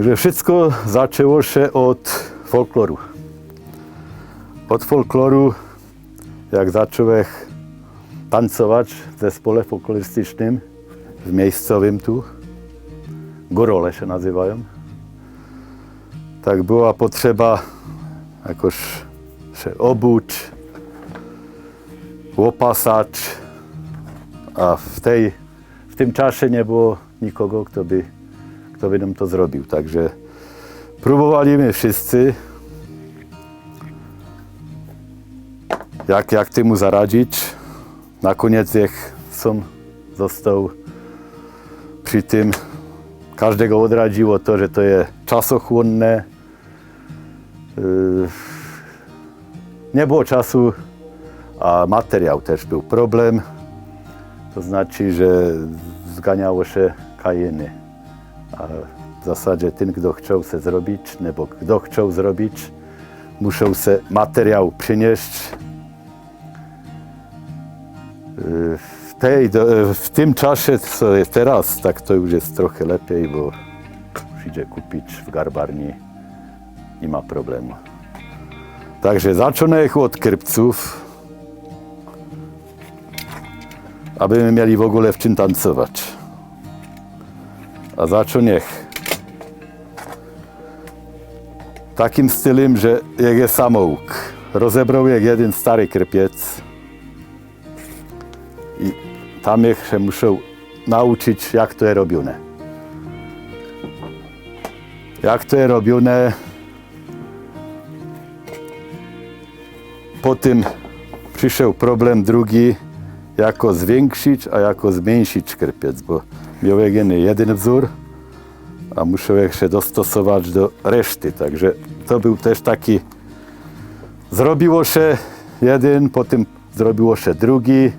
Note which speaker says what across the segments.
Speaker 1: Także wszystko zaczęło się od folkloru. Od folkloru, jak zacząłem tancować w zespole folklorystycznym, w miejscowym tu, Gorole się nazywają, tak była potrzeba jakoś się obuć, łopasać, a w, tej, w tym czasie nie było nikogo, kto by, kto by nam to zrobił. Także próbowaliśmy wszyscy, jak, jak temu zaradzić. Na koniec jak sam został przy tym, każdego odradziło to, że to jest czasochłonne. Yy, Nie było czasu, a materiał też był problem. To znaczy, że zganiało się kajeny. A w zasadzie ten, kto chciał se zrobić, nebo kto chciał zrobić, musiał se materiał przynieść. W, tej, w tym czasie, co jest teraz, tak to już jest trochę lepiej, bo przyjdzie kupić w garbarni, nie ma problemu. Także zacząłem od krpców, abyśmy mieli w ogóle w czym tancować. A zaczął niech. Takim stylem, że jak jest samouk. Rozebrał jak jeden stary krpiec i tam jak się muszę nauczyć, jak to jest robione. Jak to jest robione. Potem przyszedł problem drugi, jako zwiększyć, a jako zmniejszyć krpiec, bo miał jeden, wzór, a musiał się dostosować do reszty. Także to był też taki, zrobiło się jeden, potem zrobiło się drugi,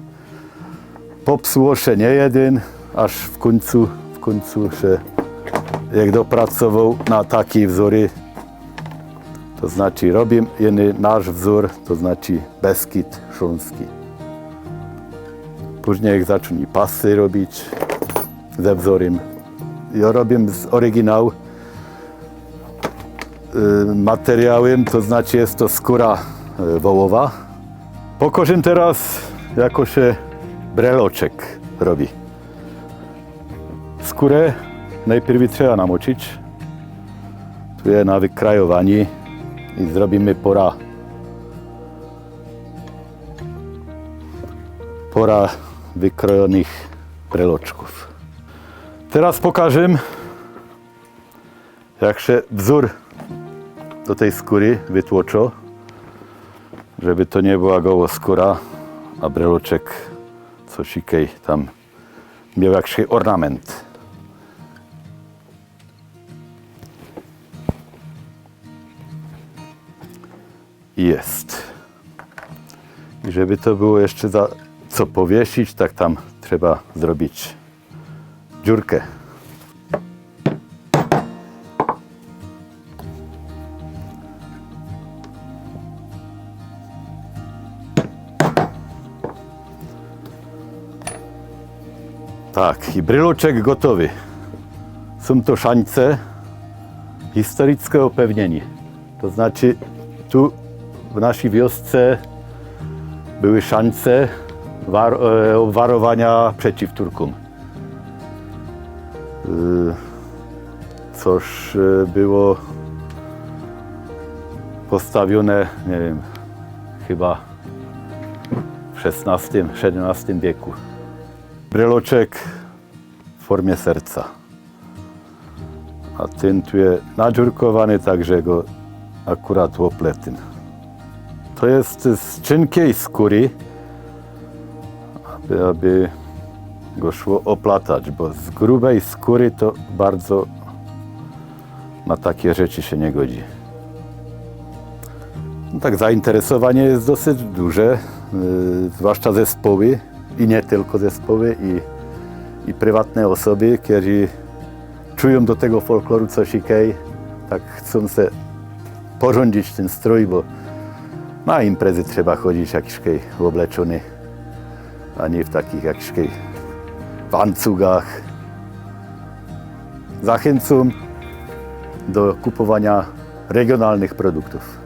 Speaker 1: popsuło się nie jeden, aż w końcu, w końcu się jak dopracował na takie wzory, to znaczy robię jeden nasz wzór, to znaczy Beskid Śląski. Później jak zaczęli pasy robić ze wzorem. Ja robię z oryginał y, materiałem, to znaczy jest to skóra y, wołowa. Pokorzyn teraz jako się breloczek robi. Skórę najpierw trzeba namoczyć. Tu jest na wykrajowanie i zrobimy pora pora wykrojonych breloczków. Teraz pokażę, jak się wzór do tej skóry wytłoczo, żeby to nie była goło skóra, a breloczek coś ikej tam miał jakiś ornament. Jest. I żeby to było jeszcze za co powiesić, tak tam trzeba zrobić dziurkę. Tak, i bryloczek gotowy. Są to szańce historyczne upewnienie. To znaczy, tu w naszej wiosce były szance war, e, obwarowania przeciw Turkom. Coś e, było postawione, nie wiem, chyba w XVI-XVII wieku. Breloczek w formie serca. A ten tu jest nadziurkowany, także go akurat opletyn. To jest z cienkiej skóry, aby, go szło oplatać, bo z grubej skóry to bardzo na takie rzeczy się nie godzi. No tak, zainteresowanie jest dosyć duże, yy, zwłaszcza zespoły i nie tylko zespoły, i, i prywatne osoby, które czują do tego folkloru coś ikej, tak chcą se porządzić ten strój, bo na imprezy trzeba chodzić jakiś obleczony, a nie w takich jakichś kej wancugach. Zachęcam do kupowania regionalnych produktów.